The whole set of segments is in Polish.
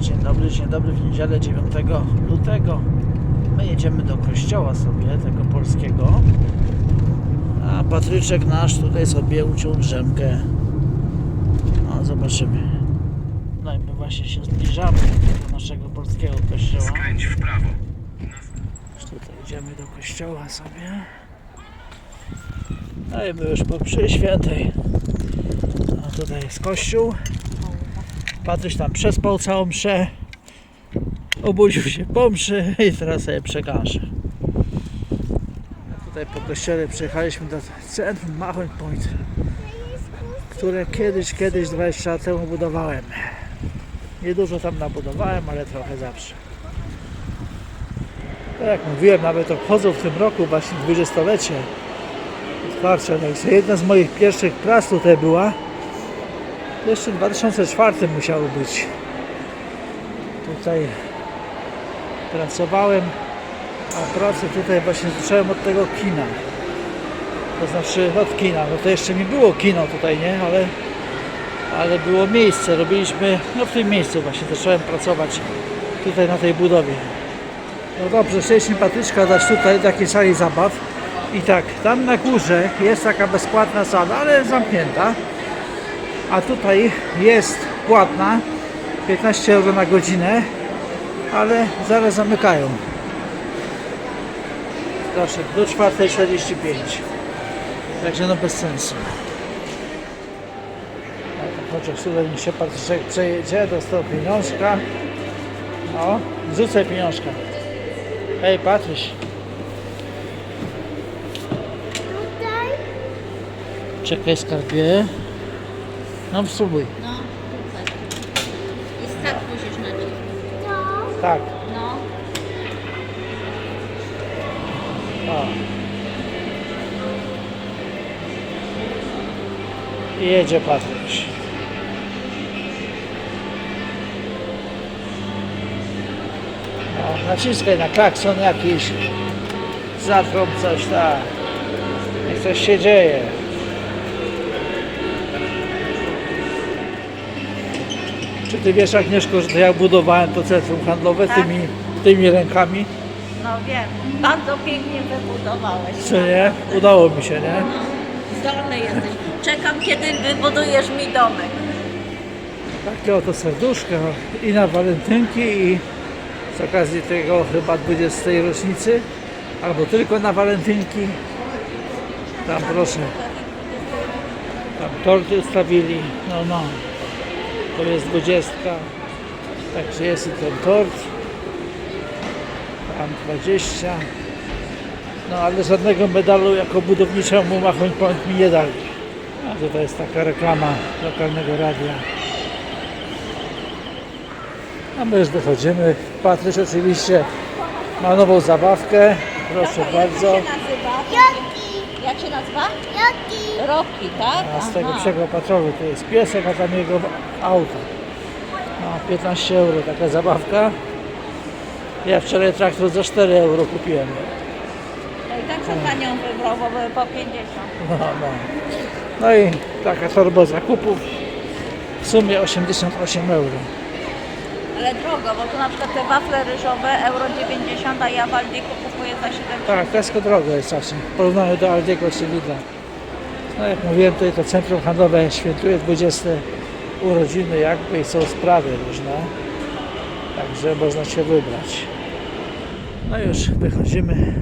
Dzień dobry, dzień dobry w niedzielę 9 lutego. My jedziemy do kościoła sobie, tego polskiego. A Patryczek nasz tutaj sobie uciął drzemkę. No, zobaczymy. No i my właśnie się zbliżamy do naszego polskiego kościoła. Skręć w prawo. Już Tutaj idziemy do kościoła sobie. No i my już po przy świętej. A tutaj jest kościół. Patryś tam przespał całą mszę. Obudził się po mszy i teraz sobie przekaże. Tutaj po kościele przyjechaliśmy do centrum Mahon Point, które kiedyś, kiedyś 20 lat temu budowałem. Niedużo tam nabudowałem, ale trochę zawsze. Tak jak mówiłem, nawet obchodzą w tym roku właśnie dwudziestolecie otwarcia. Także jedna z moich pierwszych prac tutaj była. Jeszcze w 2004 musiało być. Tutaj pracowałem, a pracę tutaj właśnie zacząłem od tego kina. To znaczy od kina. No to jeszcze nie było kino tutaj, nie? Ale, ale było miejsce. Robiliśmy, no w tym miejscu właśnie zacząłem pracować tutaj na tej budowie. No dobrze, chcieliśmy Patyczka dać tutaj takiej sali zabaw. I tak, tam na górze jest taka bezpłatna sala, ale zamknięta. A tutaj jest płatna, 15 euro na godzinę, ale zaraz zamykają. Proszę, do 4.45. Także no bez sensu. No Chociaż tutaj mi się Patyczek przejedzie, dostał pieniążka. No, rzucaj pieniążka. Hej. Tutaj? Czekaj, skarbie. No, spróbuj. No. I tak musisz nacisnąć. To? Tak. No. O. I jedzie Patryś. No, naciskaj na klakson jakiś. Zatrąb coś, tak. Niech coś się dzieje. Czy ty wiesz Agnieszko, że ja budowałem to centrum handlowe Tak. tymi, tymi rękami? No wiem, bardzo pięknie wybudowałeś. Czy nie? Udało mi się, nie? Zdolny jesteś. Czekam, kiedy wybudujesz mi domek. Takie oto serduszka i na walentynki i z okazji tego chyba 20 rocznicy albo tylko na walentynki tam proszę tam torty ustawili no no to jest 20 także jest i ten tort tam 20 no ale żadnego medalu jako budowniczemu Machoń Point mi nie dali a tutaj jest taka reklama lokalnego radia a my już dochodzimy. Patryś oczywiście ma nową zabawkę. Proszę bardzo. Jak się nazywa? Się? Jaki? Roki, tak? A z tego Aha. psiego patrolu to jest piesek, a tam jego auto. No, 15 euro taka zabawka. Ja wczoraj traktor za 4 euro kupiłem. No i tak co panią wybrał, bo były po 50. No, no. no i taka torba zakupów. W sumie 88 euro. Ale drogo, bo tu na przykład te wafle ryżowe euro 90, a ja w Aldiku kupuję za 70. Tak, Tesco drogo jest czasem. W porównaniu do Aldiego czy Lidla. No jak mówiłem, tutaj to centrum handlowe świętuje 20 urodziny jakby i są sprawy różne. Także można się wybrać. No już wychodzimy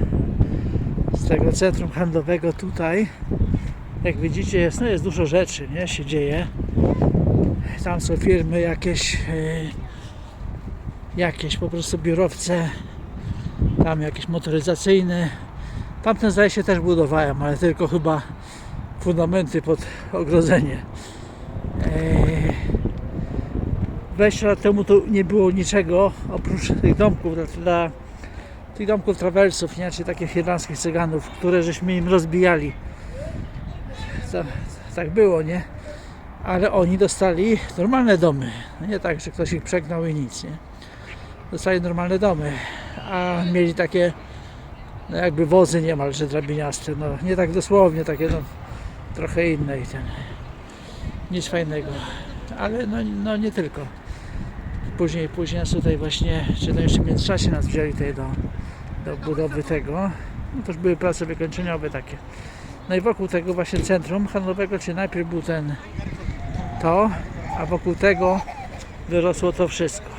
z tego centrum handlowego tutaj. Jak widzicie jest, no jest dużo rzeczy, nie? Się dzieje. Tam są firmy jakieś, yy, jakieś po prostu biurowce tam jakieś motoryzacyjne. Tamten zdaje się też budowałem, ale tylko chyba fundamenty pod ogrodzenie. Eee, 20 lat temu to nie było niczego oprócz tych domków dla, tych domków trawelsów, nie? czy takich irlandzkich cyganów, które żeśmy im rozbijali. To, tak było, nie? Ale oni dostali normalne domy. Nie tak, że ktoś ich przegnał i nic, nie? Dostali normalne domy a mieli takie no jakby wozy niemalże drabiniaste, no nie tak dosłownie, takie no trochę inne i ten, nic fajnego, ale no, no nie tylko. później, później nas tutaj właśnie, czy to jeszcze w międzyczasie nas wzięli tutaj do, do budowy tego. No to już były prace wykończeniowe takie. No i wokół tego właśnie centrum handlowego, czyli najpierw był ten to, a wokół tego wyrosło to wszystko.